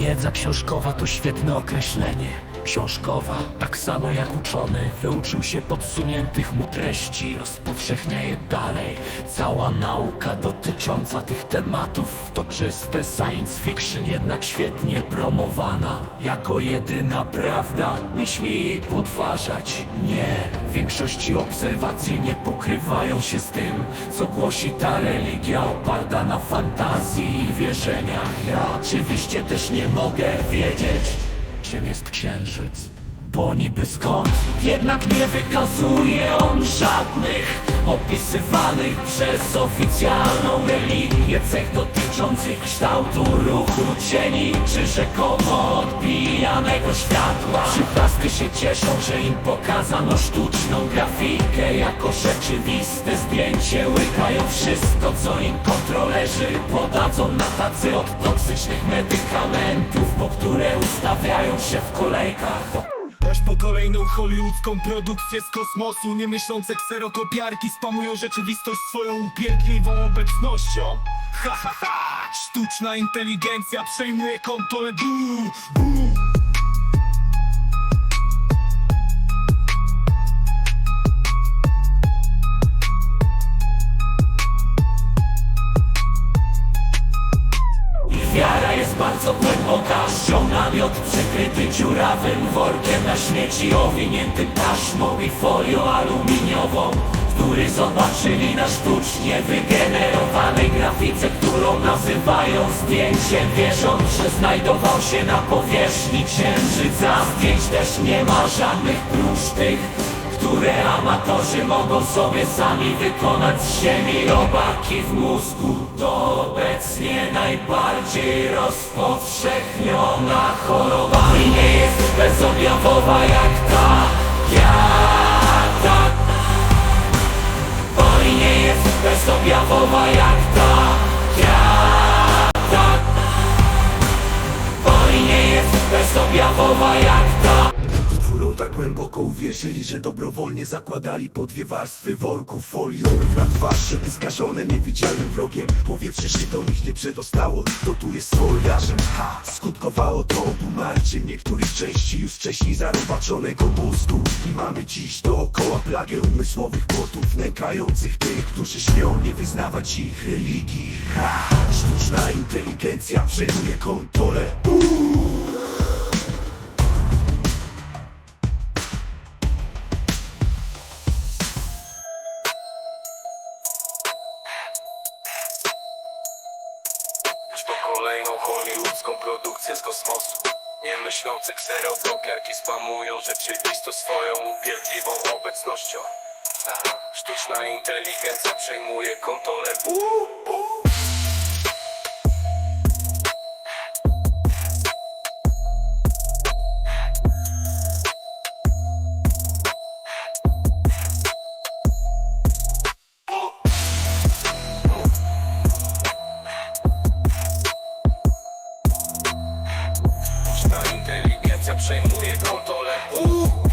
Wiedza książkowa to świetne określenie. Książkowa, tak samo jak uczony, wyuczył się podsuniętych mu treści, rozpowszechnia je dalej. Cała nauka dotycząca tych tematów to czyste science fiction, jednak świetnie promowana. Jako jedyna prawda, nie śmie jej podważać. Nie, w większości obserwacji nie pokrywają się z tym, co głosi ta religia oparta na fantazji i wierzeniach. Ja oczywiście też nie mogę wiedzieć, czym jest księżyc. Bo niby skąd? Jednak nie wykazuje on żadnych opisywanych przez oficjalną religię cech dotyczących kształtu ruchu cieni czy rzekomo odbijanego światła. Przyklasty się cieszą, że im pokazano sztuczną grafikę jako rzeczywiste zdjęcie. Łykają wszystko, co im kontrolerzy podadzą na tacy od toksycznych medykamentów, po które ustawiają się w kolejkach. Aż po kolejną hollywoodzką produkcję z kosmosu Nie myślące kserokopiarki spamują rzeczywistość swoją upierdliwą obecnością Ha ha ha! Sztuczna inteligencja przejmuje kontrolę buu. Bardzo głęboka Namiot przykryty dziurawym workiem. Na śmieci Owinięty taśmą i folią aluminiową Który zobaczyli na sztucznie wygenerowanej grafice Którą nazywają zdjęciem. Wierząc, że znajdował się na powierzchni księżyca. Zdjęć też nie ma żadnych prócz tych które amatorzy mogą sobie sami wykonać. Z ziemi robaki w mózgu To obecnie najbardziej rozpowszechniona choroba. I nie jest bezobjawowa jak ta, jak ta. Bo i nie jest bezobjawowa jak ta, jak ta. Bo i nie jest bezobjawowa jak ta tak głęboko uwierzyli, że dobrowolnie zakładali po dwie warstwy worków foliowych na twarz, żeby skażone niewidzialnym wrogiem. Powietrze się do nich nie przedostało, to tu jest foliarzem, ha! Skutkowało to obumarciem niektórych części już wcześniej zarobaczonego mózgu i mamy dziś dookoła plagę umysłowych błotów nękających tych, którzy śmią nie wyznawać ich religii, ha! Sztuczna inteligencja przejmuje kontrolę, Aż produkcję z kosmosu. Niemyślące kserokopiarki spamują rzeczywistość swoją upierdliwą obecnością. Sztuczna inteligencja przejmuje kontrolę Presja przejmuje kontrolę.